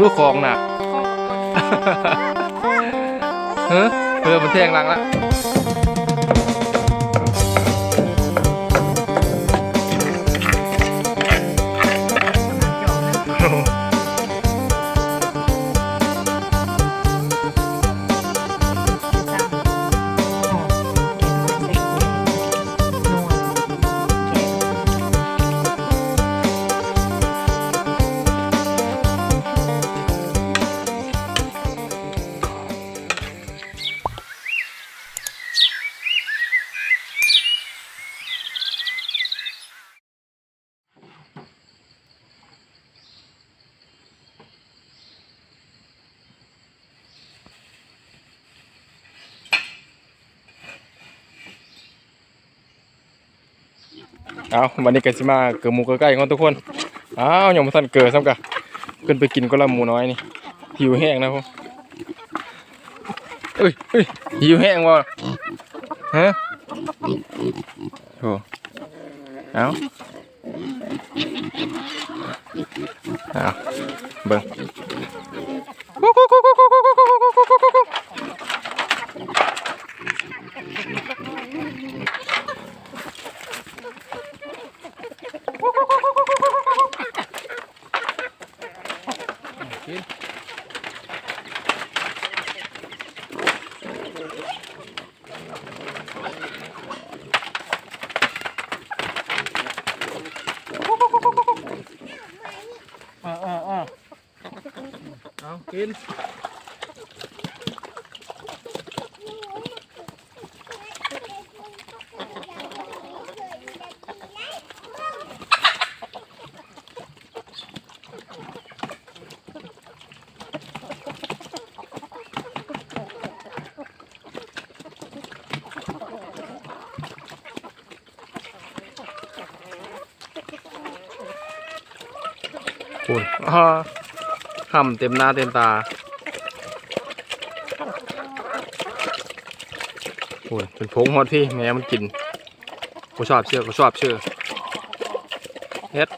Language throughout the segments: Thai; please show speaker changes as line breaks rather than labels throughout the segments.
ลูกคลองน่ะ เฮ้ยเรือมันแทงหลังละ เอาวันนี้ก็สิมาเกิดหมูเกิดไก่ของทุกคนอ้าวยังม่ทันเกิดซ้ำกะขึ้นไปกินก็ละหมูน้อยนี่หิวแห้งนะผมเอ้ยเอ้ยหิวแห้งวะฮะโอ้เอาเอาเบิ่ง อ่าอ่าอ่าเอากิน คุณอ่าห่ำเต็มหน้าเต็มตาคุณเป็นพงฮอดพี่แม่มันกินกูชอบเชื่อกูชอบเชื่อเฮ็ด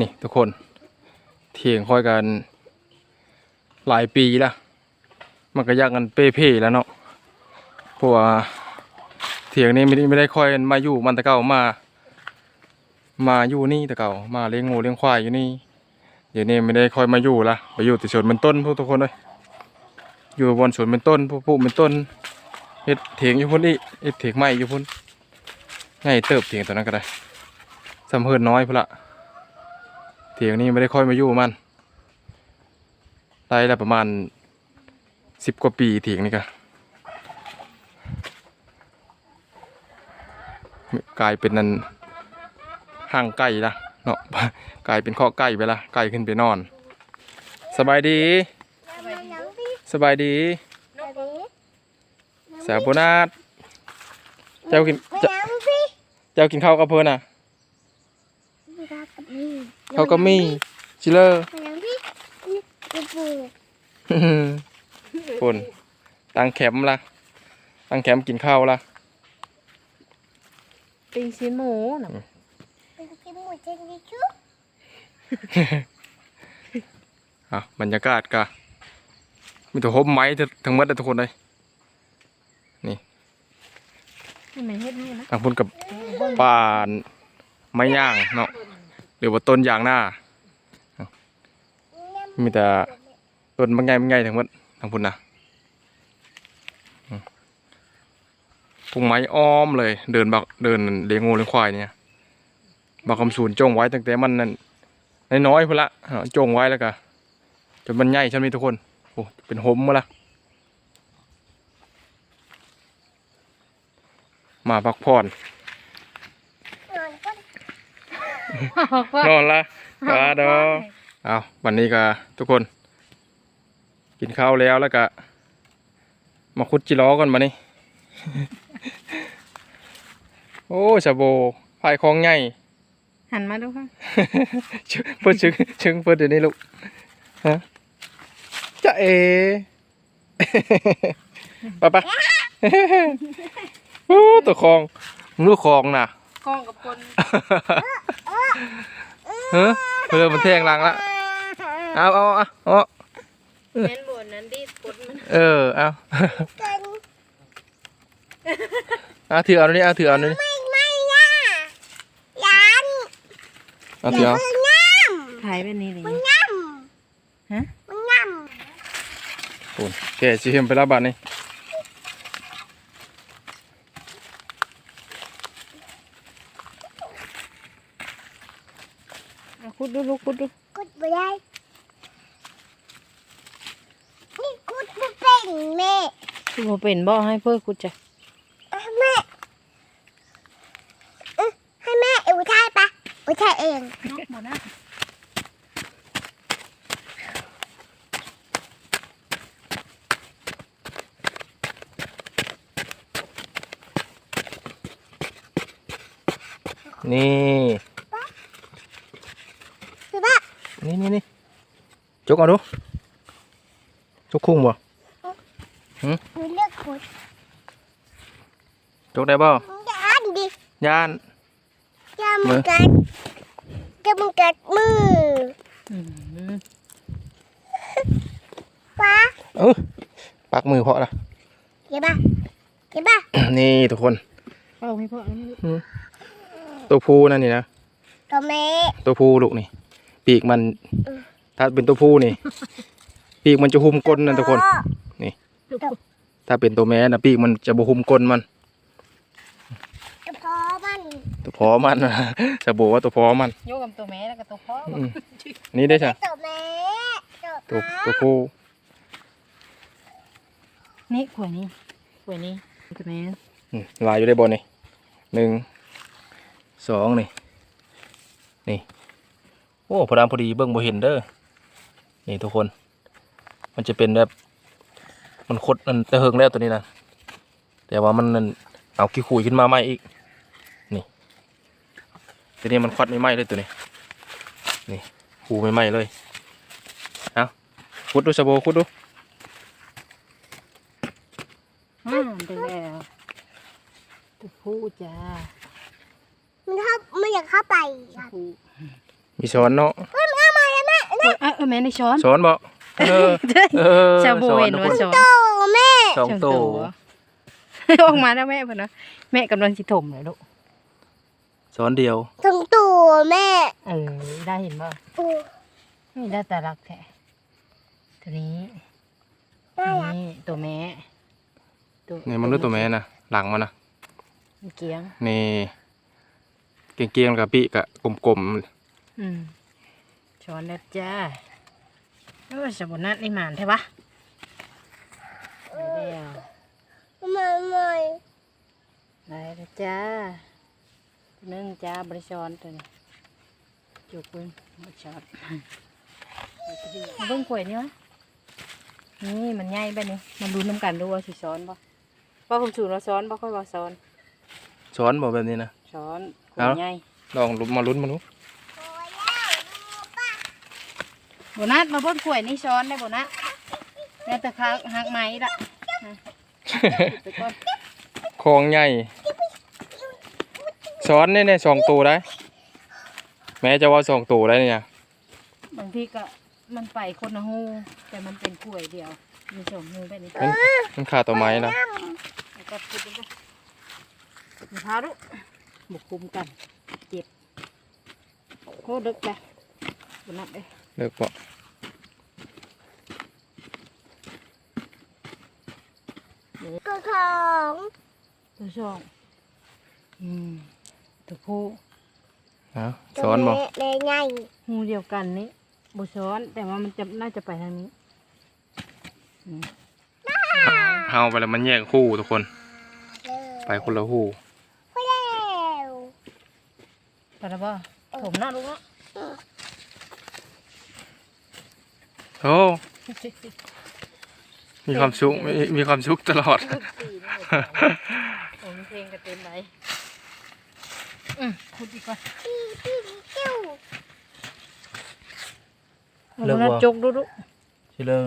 นี่ทุกคนเถียงค่อยกันหลายปีแล้ว มันก็ยากกันเป้เพ่แล้วเนาะเพราะว่าเถียงนี้ไม่ได้ไม่ได้ค่อยมาอยู่มันแต่เก่ามา มาอยู่นี่แต่เก่ามาเลี้ยงงูเลี้ยงควายอยู่นี่เดี๋ยวนี้ไม่ได้ค่อยมาอยู่ละไปอยู่แต่สวนเป็นต้นพวกทุกคนเลยอยู่บนสวนเป็นต้นพวกปลูกเป็นต้นเฮ็ดเถียงอยู่พุ่นอีเฮ็ดเถียงไม้อยู่พุ่นง่ายเติบเถียงตัวนั้นก็ได้สำเพิ่นน้อยพุ่นละเถียงนี้ไม่ได้ค่อยมาอยู่มันได้ล้วประมาณ สิบกว่าปีเถียงนี่ก็กลายเป็นนันห่างไก่ละเนาะกลายเป็นข้อไก่ไปละไก่ขึ้นไปนอน สบายดี สบายดีสาวโบนาดเจ้ากินเจ้าเจ้ากินข้าวกับเพื่อนอะข้าวกับมี่ชิเลอร์ ปุ่นตั้งแคมป์ละตั้งแคมป์กินข้าวละ
ตีชิ้นหมูน่ะ
อะบรรยากาศกะมีแต่หบไม้ทั้งหมดเลยทุกคนเลย
นี่มันเฮ็ดนี่นะ
ทางพุ่นกับป่านไม้ย่างเนาะหรือว่าต้นยางหน้าเนาะมีแต่ต้นบางไงบางไงทั้งหมด ทางพุ่นนะอืมปลูกไม้อ้อมเลย เดินบักเดินเลี้ยงงูเลี้ยงควายเนี่ยบักคำสูนจงไว้ตั้งแต่มันนั่นน้อยๆพุ่นละเนาะจงไว้แล้วก็จนมันใหญ่ฉันมีทุกคนโอ้เป็นหมมาละมาพักผ่อนนอนละปลาดอเอาวันนี้ก็ทุกคน กินข้าวแล้วแล้วก็มาคุดจิล้อกันมานี่ โอ้ชาโบพายคลองใหญ่
หันมาดูค่ะ
ชึเพิ่นชึงชึงเพิ่นเดี๋ยวนี้ลูกฮะจะเอไปไปโอ้ตัวคลองมึงรู้คลองน่ะ
กล้องกับคน
เฮ้ยเออมันแทงหลังละเอาเอาเอาเอา
แม่นบนนั้นดิกดมัน
เออเอาเอาถือเอาหน่อยเอาถือเอาหน่อย
ไม่ไม่ย่ายัน
เอาถือเอา
ถ่ายแบบนี้เลย
ย่
ฮะำ
มันย่
โอ้ยแกสิเห็นไปแล้วบัดนี้
เอาคุดดูลูกคุดดูำ
กุดบ่ได้นี่กุดบ่เป็นแม่
คือบ่เป็นบ่ให้เพื่อคุดจ้ะ
แม่เอ้ยให้แม่เอวท่ายปะอุทัยเอง
หมดนะ
นี่
คือว่า
นี่นี่นี่จกเอาดูจกคุ้งบ่
หนูเลือกกุด
จกได้บ่
ยันดิ
ย่าน
อย่ามึงกัดอย่ามึงกัดมือ
อืม
ป้า
เออปักมือเพาะละ
เห็นปะเห็นปะ
นี่ทุกคน
เอาให้พ่อเอาให้ลูก
ตัวผู้นั่นนี่นะ
ตัวแม่
ตัวผู้ลูกนี่ ปีกมัน ถ้าเป็นตัวผู้นี่ ปีกมันจะหุ้มก้นนั่นทุกคน ถ้าเป็นตัวแม่นะปีกมันจะบ่หุ้มก้นมัน
กระเพาะมัน
ตัวพอมันจะบอกว่าตัวพอมัน
โยกกับตัวแม่แล้วกับตัวพ่อ
อืมอันนี้ได้ใช่
ตัวแม่ตัว
ตัวตัวผู้
นี่ขวดนี้ขวดนี้ตัวแม่
อืมลายอยู่ได้บนนี่หนึ่งสองนี่นี่โอ้พอดามพอดีเบิ้งบ่เห็นเด้อนี่ทุกคน มันจะเป็นแบบ มันคดมันตะเฮิงแล้วตัวนี้นะแต่ว่ามันนั่นเอาขี้ขุยขึ้นมาใหม่อีก นี่ทีนี้มันควัดไม่ไหม้เลยตัวนี้ นี่หูไม่ไหม้เลยเอาขุดดูสะโบขุดดู
อืมได้แล้วตัวผู้จ้า
มันเข้ามันอยากเข้าไป
ตัวผู้
มีช้อนเนาะ
เออเออแม่ในช้อน
ช้อนบ่ เออเออ
ชาวโบ
ช้อ
เห็น
ทุก
ว่า
คน
ช้อน
โตแม่
สองโต
ออกมาแล้วแม่เพิ่นนะแม่กำลังสิถมเลยลูก
ช้อนเดียว
ถึงตัวแม่
เออได้เห็นบ่
โอ้
นี่ได้แต่รักแท้ตัวนี้
น่ารัก
นี่ตัวแม่ตัว
นี่มันรู้ตัวแม่นะหลังมันนะ
เกียง
นี่เกียงๆกับปีกะกลม
อืมช้อนแล้วจ้า เออสมุนนัดนี่หมานใช่ปะได้แล้ว
ไม่ไม่
ได้แล้วจ้าหนึ่งจ้าบริชอนตัวนี้จุกเบิ้งบริชอนมาเบิ้งขวยนี่วะนี่มันใหญ่แบบนี้มันดูน้ำกันดูว่าสิซ้อนปะว่าผมสูนว่าซ้อนปะค่อยว่าซ้อน
ๆช้อนบ่แบบนี้นะ
ช้อนขว
เอา
ใหญ่
ลองลุ้นมาลุ้นมาดู
โบนัสมาเบิ้งขวยนี่ช้อนได้โบนัสแล้วแต่คักหักไม้ละอะไปก่อน
คองใหญ่ช้อนเนี่ยๆสองตัวได้ แม้จะว่าสองตัวได้เนี่ย
บางทีก็มันไปคนละหูแต่มันเป็นกล้วยเดียว มีสองหูแบบนี้
มันมันขาดตัวไม้นะ
แล้วก็พูดไปด้วยมะพร้าวดุบุกคุมกัน เจ็บโคตรดึกเลยบนับเลย
เลิกบ่
ก็ของ
ตัวช่องอืมตัวผู้
เอาช้อนบ่
แม่ใหญ่
หูเดียวกันนี้บุช้อนแต่ว่ามันจะน่าจะไปทางนี้อืม
เฮาไปแล้วมันแยกคู่ทุกคน ไปคนละคู่
ไปแล้ว
ไปแล้วบ่ผมน่ารู้เนาะ
โอ้มีความสุขมีมีความสุขตลอด
ผมเพลงกันเต็มไปอืมพูดดีกว่า
ปิ้วปิ้วปิ้ว
เลิก
เอาจกดูดู
สิเลย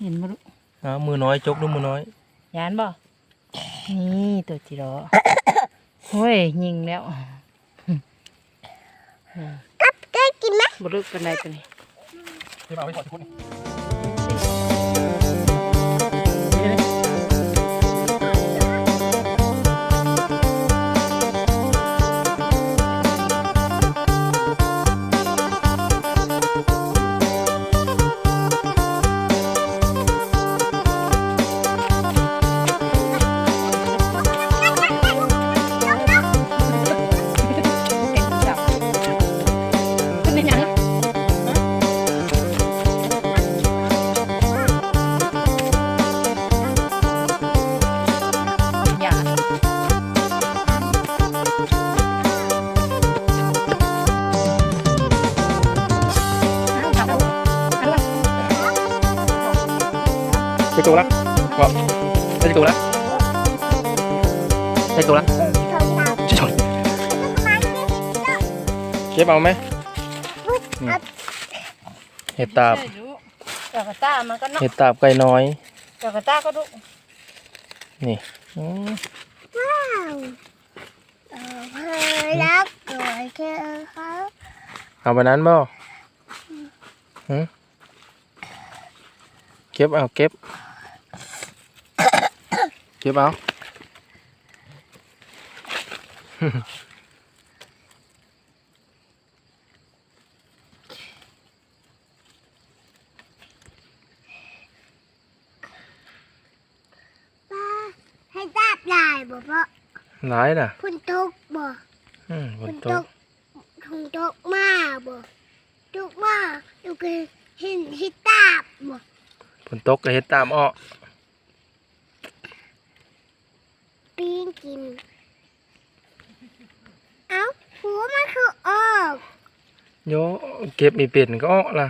เห็นมาดู
เอามือน้อยจกดูมือน้อย
ยานบ่นี่ตัวจิโร่เฮ้ยยิงแล้ว
กับได้กินไหม
บรึกเป็นไรตัวนี้
เดี๋ยวเอาไไปตัวละว่าไปตัวละไปตัวละ
ของเรา
ชิชนเก็บเอาไหมนี่เห็ดตาบ
ใช่ลูกเจ้ากระต้ามันก็เนาะ
เห็ดตาบไก่น้อย
เจ้ากระต้าก็ดุ
นี่อืม
ว้าวเออเพอรักกอดเธอเขา
เอาไปนั้นบ่หืม เก็บเอาเก็บ เก็บเอา
ป้าให้ตาบลายบ่เพราะ
หลายน่ะ
พุ่นตกบ่
อืมฝ
พุ่
น
น
ต
ต
ก
กพุ่นตกมาบ่ตกมาดูกเห็นให้ตาบบ่
ฝ นตกก็เฮ็ดตามอ้อ
ปีนกิน เอ้าหัวมันคือออก
โยเก็บมีเป็ดก็อ้อล่ะ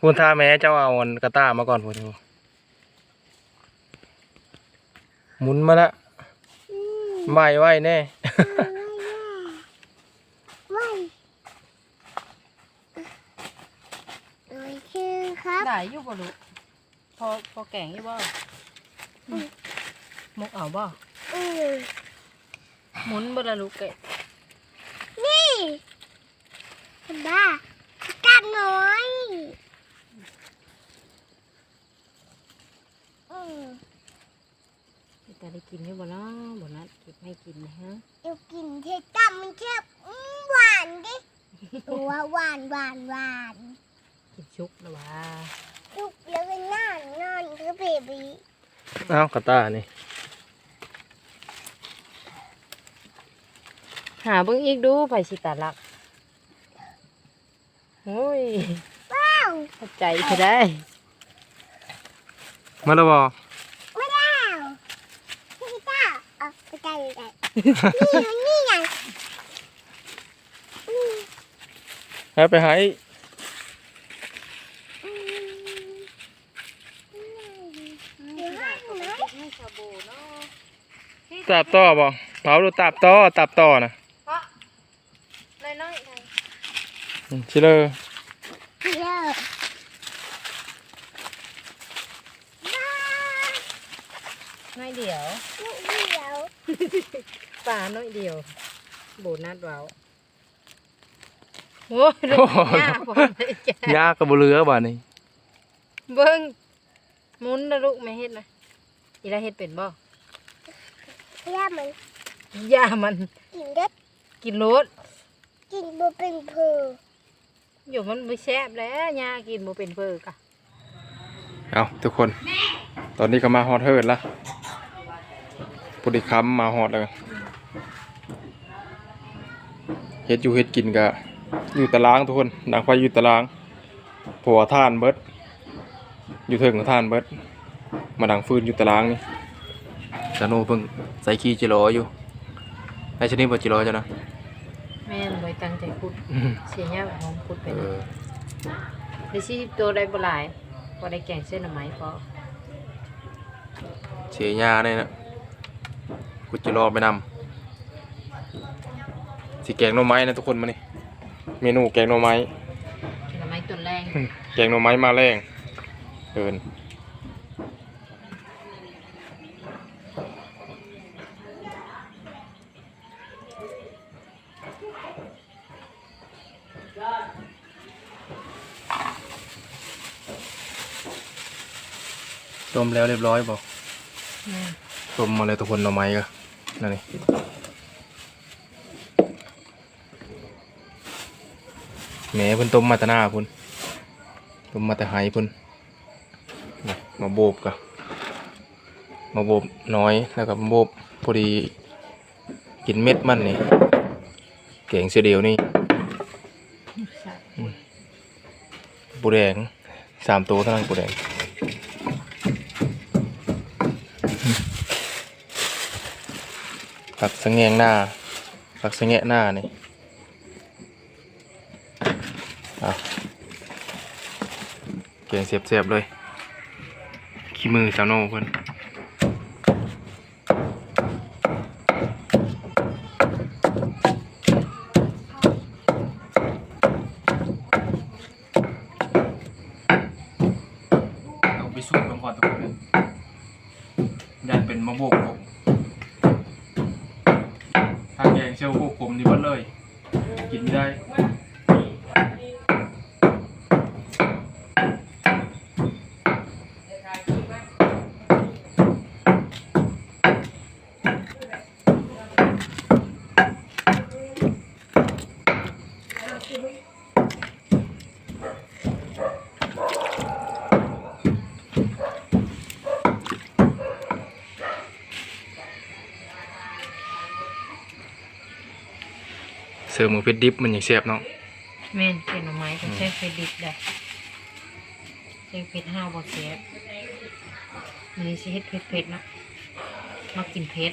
คุณท่าแม่เจ้าเอาอันกระต้ามาก่อนพุ่นหมุนมาละ
อืม
ไม่ไว้แน่
ว้ายโดยชื่อครับ
ได้อยู่บ่ลูก พอพอแกงอยู่บ่มกเอาบ่
อือ
หมุนบ่ละลูกเกะ
นี่เห็นบ้ากันน้อยอือ
แต่ได้กินอยู่บ่เนาะบ่นัดเก็บให้กินนะฮะ
เดี๋ยวกินเทตัมมันเชฟอื้อหวานดิตัวหวานหวานหวาน
กินชุกแล้วว่า
ลูกแล้วก็นอนนอนคือเบบี
เอากระต้านี่
หาเบิ่งอีกดูไผสิตาลักโอ้ย
ว้าว
เข้าใจคือได้
มาแล้วบ่
ไม่ได้พี่ต้าเอาไปได้ไปได้นี่ไงนี่ไงอืม
แล้วไปหาอีก
อืมเดี๋ยวให้หนูนะ
ให้ชาบูเนาะ
ตาบต่อบ่เผาดูตาบต่อตาบต่อนะ
เพราะน้อยๆไง
อืมชิเลอ
เลิกบ้า
น้อยเดียว
ลูกเดียว
ป่าน้อยเดียวโบนัสเว้าโอ้ยลูกยาบ่ได้แก่
ยากกับบ่เหลือบ่นี่
เบิ่งหมุนนะลูกไม่เฮ็ดนะอีละเฮ็ดเป็นบ่
ย่ามัน
ย่ามัน
กินเด็ด
กินรส
กินบ่เป็นเพอ
อยู่มันบ่แซ่บแล้วย่ากินบ่เป็นเพิ่กะ
เอาทุกคน ตอนนี้ก็มาฮอดเฮิร์ดละปุริคัมมาฮอดแล้วเฮ็ดอยู่เฮ็ดกินก็อยู่ตารางทุกคนดังไฟอยู่ตารางผัวท่านเบิดอยู่เถิงของท่านเบิดมาดังฟืนอยู่ตารางนี่ จาโนเพิ่งใส่ขี้จิโรอยู่ไอ้ชนิดบ่จิโรจ้ะนะ
แม่นบ่ตั้งใจพูด
อื้อหือ
เสียยาหอมพูดไป
เอ
นะ
อ
ได้สิตัวได้บ่หลายบ่ได้แกงเส้นหน่อไม้พอ
เสียหญ้าเนี่ยนะกูจะรอไปนำสีแกงหน่อไม้นะทุกคนมานี่เมนูแกงหน่อไม้
หน่อไม้ต้นแรง
แกงหน่อไม้มาแรงเดิน มแล้วเรียบร้อยบอก
แม่น
ต้มมาเลยทุกคนหน่อไม้ก็นั่นนี่แหม่เพิ่นต้มมาแตะหน้าพุ่นต้มมาแต่ไห้พุ่นนี่มาโบบกะมาโบบน้อยแล้วก็มาโบบพอดีกินเม็ดมันนี่แกงเสียเดียวนี่
ใช่
ปูแดงสามตัวเท่านั้นปูแดง ผักสงแงงหน้าผักสงแงะหน้านี่เก่งเสียบๆเลย ขี้มือสาวโน่เพื่อน เสิร์ฟหมูเป็ดดิบมันอย่างเสียบเนาะ
แม่นเป็นหน่อไม้ก็ใช้เฟรดิบได้ใช้เผ็ดห้าวบ่เสียบมันนี้สิเฮ็ดเผ็ดๆเนาะมากินเผ็ด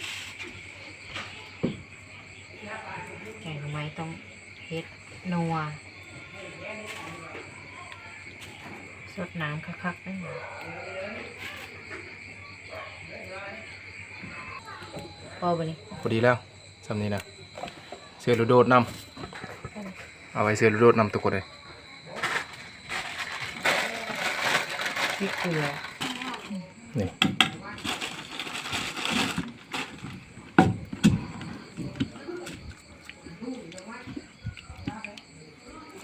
แกงหน่อไม้ต้องเผ็ดนัวสดน้ำคักๆได้พอบ่นี่
พอดีแล้วสำนี้นะ เสือลูโดดนำเอาไว้เสือลูโดดนำทุกคนเลย
พริกเกลือ
นี่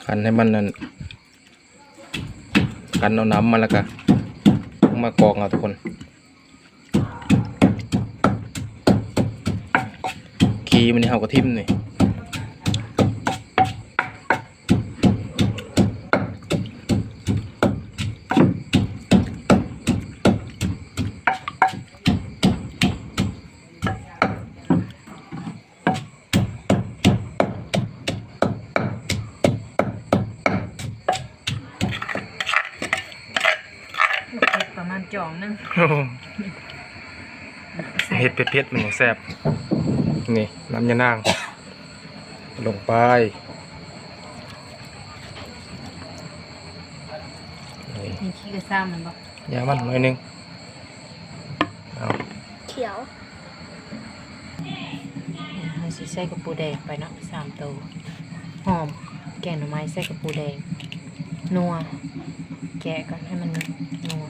คันให้มันนั่นกันเอาน้ำมาแล้วก็มากรองเอาทุกคนขีมันนี่เฮากระทิมนี่
เผ็ดประมาณจ่องหนึง
เห็ดเผ็ดๆมันอย่างแซ่บนี่น้ำยานาง ลงไปนี่
มีขี้กระซ้ำมันบ่
ยามันหน่อยหนึงเอา
เขียว
เราสิใส่กระปูแดงไปเนาะสามตัวหอม แกงหน่อไม้ใส่กระปูแดงนัวแกะก่อนให้มันนัว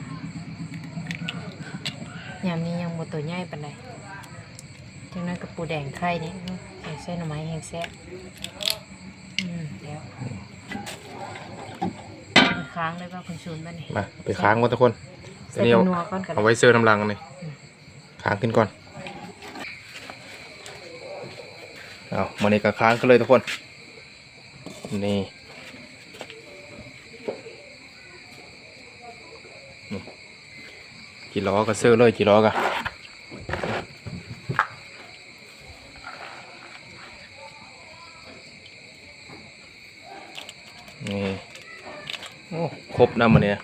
ยามนี้ยังบ่ตัวใหญ่ปานใดจังนั้นกระปูแดงไข่นี่ใส่ใส่หน่อไม้แห้งแซ่บอืมแล้วไปค้างเลยว่าคุณชูนบ้านนี่
มาไปค้างก่อนทุกคน
ใส่
เดี๋ยว
นัวก่อนกัน
เอาไว้เซอร์น้ำลังกันเลยค้างขึ้นก่อนเอามาในกระค้างขึ้นเลยทุกคน นี่นี่ กี่ล้อก็เซอร์เลยกี่ล้อกะนี่โอ้ครบน้ำมันเนี่ย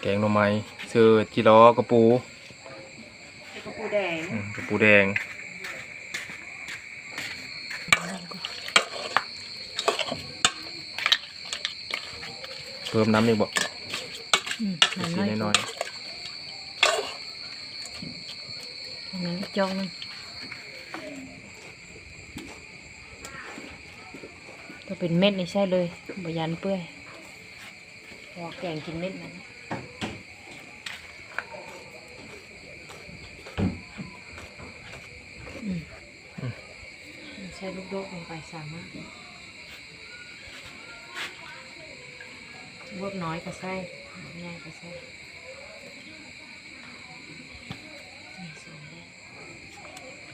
แกงหน่อไม้เสือจิล้อกระปู
กระปูแดง
อืมกระ ปูแดง เพิ่มน้ำอีกบ่
อืม
สี
น้ำ
น้อย
อันนี้จ้องนึงก็เป็นเม็ดนี่ใช่เลยบยันเปื่อยพอแกงกินเม็ดนั้น ส่ลูกโดกลงไปสามารถบวกน้อยก็ใส่ง่ายก็ใส่นี่สองแบบ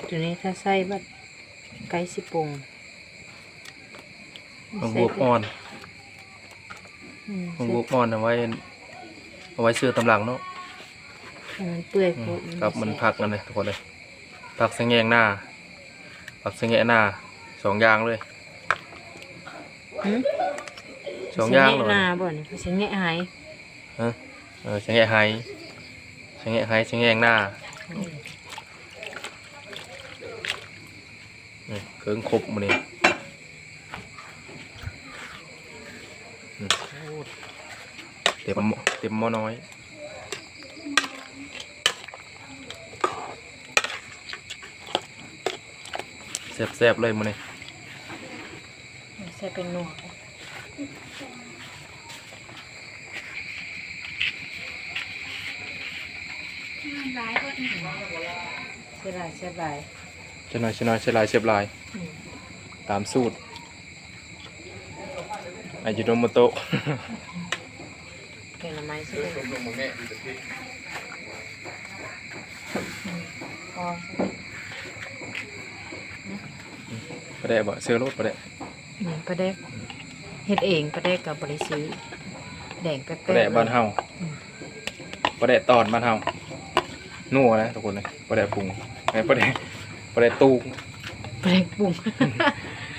ตัวนี้ถ้าใส่บัดไก่สิปรุง
มังบวกอ่อน
อืม
มังบวกอ่อนเอาไว้เอาไว้ซื้อตำหลังเนาะ
ให้มันเปื่อย
อื
โค
ม
ตร
ครับมันผักนั่นเลยทุกคนเลยผักสะแงงหน้า ผักสะแงะหน้าสองอย่างเลย
หืม
สองอย่าง
เล
เลย
หน้าบ่นี่สิแงะหาย
ฮะเออสะแงะไฮสะแงะไฮสะแงงหน้านี่เครื่องครบมันนี่อืมเต็มหม้อเต็มหม้อน้อย แซ่บๆเลยมันนี่
ใส่เป็นหนวดเสียดายเสียดาย
เชน้อยเชน้อยเชลายเชฟลาย
อืม
ตามสูตรอายุโนโมโตะ
แกงหน่อไม้ใช่ไหมพอ
ประเดี๋ยวบ่เสื้อรถประเดี๋ยว
นี่ปลาแดกเฮ็ดเองปลาแดกกับบริซื้อแดงแป๊ะๆ
ประเดี๋ยวบ้านเฮา
อืม
ประเดี๋ยวตอนบ้านเฮานัวนะทุกคนเลยประเดี๋ยวปรุงไอ้ประเดี๋ยวประเดี๋ยวตูง
ปลาแดกปรุง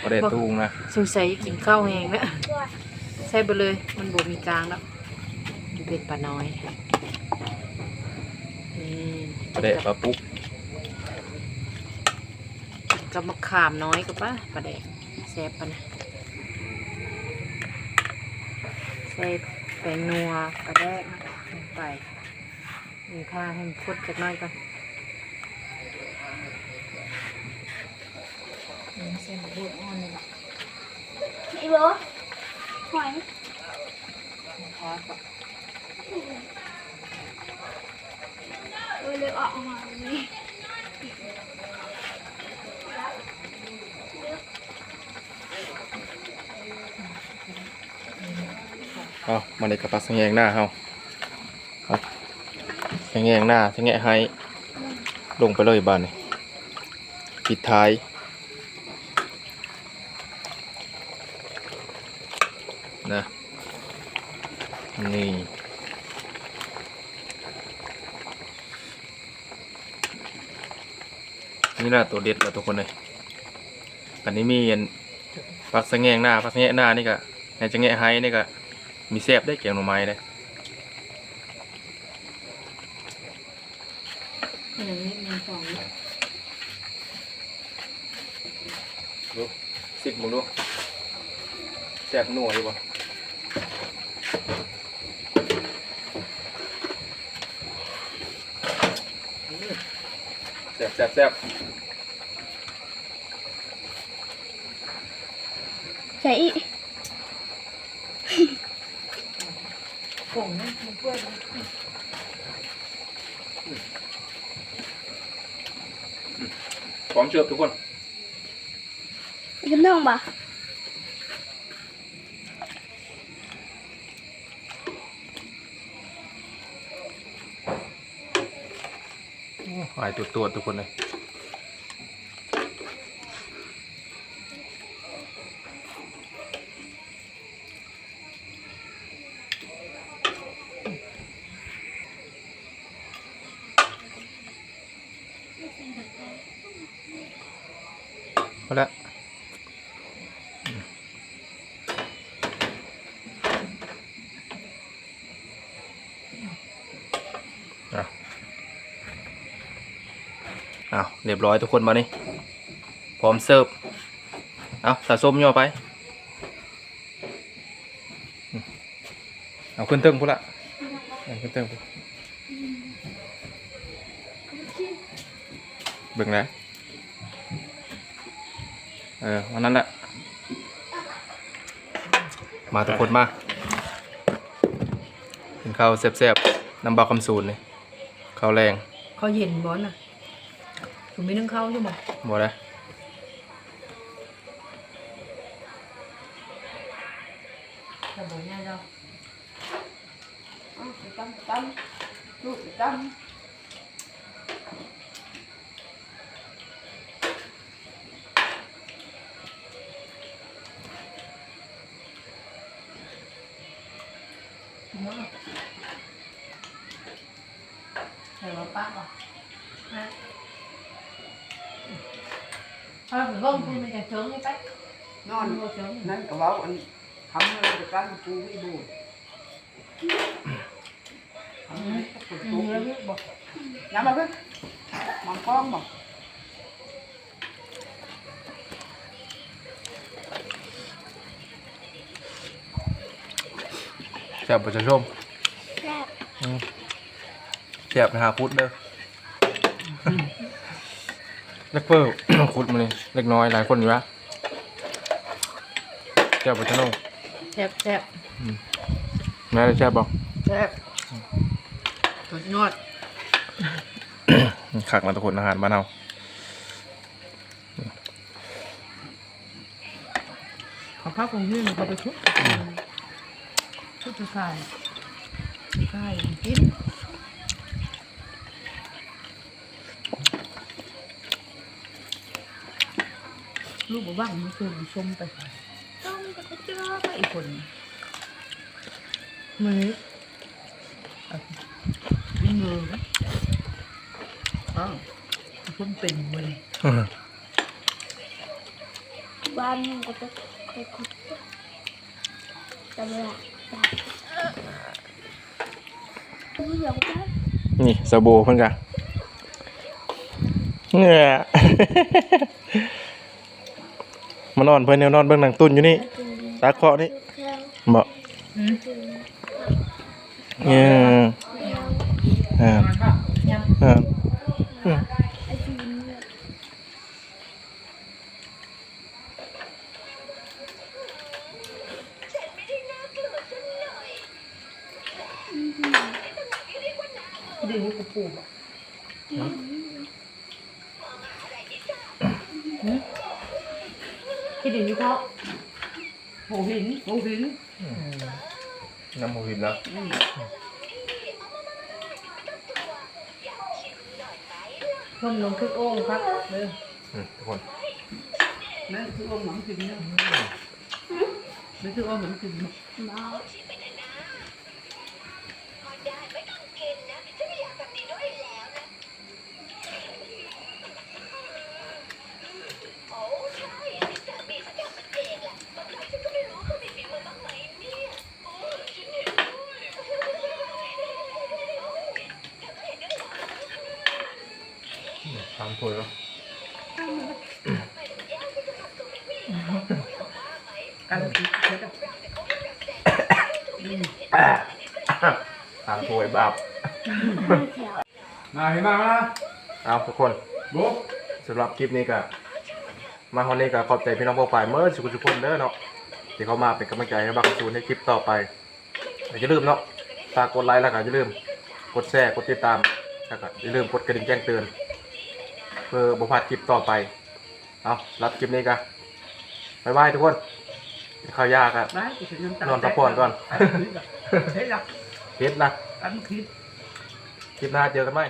ประเดี๋ยวตูงนะ
สงสัยกินข้าวแห้งแล้วใส่ไปเลยมันบ่มีกลางแล้วอยู่เป็นปลาน้อยนี่
ประเดี๋ยวปลาปุ๊ก
กับมะขามน้อยกับปะปลาแดกแซ่บปะนะใส่แป้งนัวปลาแดกลงไปมีท่าให้มันพดจักหน้อยก่อนนี่เส้นบดอ่อนเลย
ไอ้โบหอย
ทอดก่อน
เออเลยออกมาเลย
เอามาในกระปักสังแงงหน้าเฮาครับสังแงงหน้าสังแงะไฮลงไปเลยบ้านนี่ปิดท้ายนะนี่นี่แหละตัวเด็ดแล้วทุกคนเลยอันนี้มีอันปักสะแงงหน้าปักสะแงะหน้านี่ก็ในจะแงะไฮนี่ก็ มีแซบได้เกี่ยวหน่อไม้ได้
หนึ่งนิดหนึ่งสองนิด
ดูสิบมึงดูแซบนัวดีป่ะแซบแซบแซบ
ใส่อี
ผงนะมันเปื้อนนะ
พร้อมเชือบทุกคน
กินน้องบ่
หายตัวตัวๆทุกคนเลย อ้าวเรียบร้อยทุกคนมานี่พร้อมเสิร์ฟเอาสะสมย่อไปเอาขึ้นเติงพุ่ละเอาขึ้นเติงพุ่เบิ่งแล้วเออวันนั้นแหละมาทุกคนมากินข้าวแซ่บๆน้ำบาคำสูนนี่ข้าวแรง
เขาวเย็นบอลน่ะ chuẩn bị nâng khâu chứ mà. Mùa đây. Là bổ nha đâu? Tâm tâm
chút tâm Rồi. Bà bác à?
Hả? ะบอกง่ายเรา
เอาไปตั้มไปตั้มลูกไปตั้ม
ใส่มาป้าป่ะนะเอาไปบ้องคุณมันจะเชิงให้ไป
นอน
บ่เชิง
นั่นก็เว้าอันทำอะไรไปตั้มปูไม่ดูทำอะไรก็ปวด
อื
ตัว
มแล้วนี่บอก
ย้ำมาเพิ่งมองกล้องบอก
แซ่บประชาชม
แซ่บ
แซ่บไปหาคุดเด้อ เล็กเปอร์คุดมาเลยเล็กน้อยหลายคนอยู่ละแซ่บประชาชม
แซ่บแซ่บ
แม่ได้แซ่บบอก
แซ่บสุดยอด
ขักมาทุกคนอาหารบ้านเรา
ขอพักตรงนี้มันก็ไปทุบทุบใส่ใส่กิน ลูกบอกว่ามันคือมันชมไป
ต้มกับกระเจี๊ยบ
ไปอีกคนมือวิ่งเลยอ้าวคนเป็นมือ
บ้านก็จะค่อยคุดตำละจ้ะอู้อยา
นี่สบู่เพิ่อนกะเนี่ย มานอนเพิ่นแนวนอนเบิ่งหนังตุ้นอยู่นี่
กิน
ตาเคาะนี่
แค่
เหมาะ
กิน
เนี่ย
แค่
อ่าอ่า
ไอ้กินเนี่ย
ดีนี่กูปูอะคิดดีนี่เขาหูหินหูหิน
น้ำหมูหินแล้ว
คนลงคึกโอ่งครับเลย
ทุกคน
นั่นคืออมหนังกินเนี่ย
นี่คือโอ่งเหมือนกิน
มา
ทำถ้วยแล้ว
กันกินเสร็จแล้ว
ทำถ้วยบา ป
มาเห็นมามา
เอาทุกคน
บุ๊ก
สำหรับคลิปนี้ก็มาฮอนนี้ก็ขอบใจพี่น้องพวกฝ่ายเมื่อสุขทุกคนเด้อเนาะที่เขามาเป็นกำลังใจให้บักจูนในคลิปต่อไปอย่าลืมเนาะฝากกดไลค์แล้วก็อย่าลืม กดแชร์กดติดตามแล้วก็อย่าลืมกดกระดิ่งแจ้งเตือน เพื่อบ่พลาดคลิปต่อไป เอารับคลิปนี้กันบ๊ายบายทุกคนเข้ายากอะ
ได้กูถึงน้ำตาน
อนพักผ่อนก่อน
เฮ้ยล่ะ
เฮ็ดนะ
กันคิด
คลิปหน้าเจอกันไหม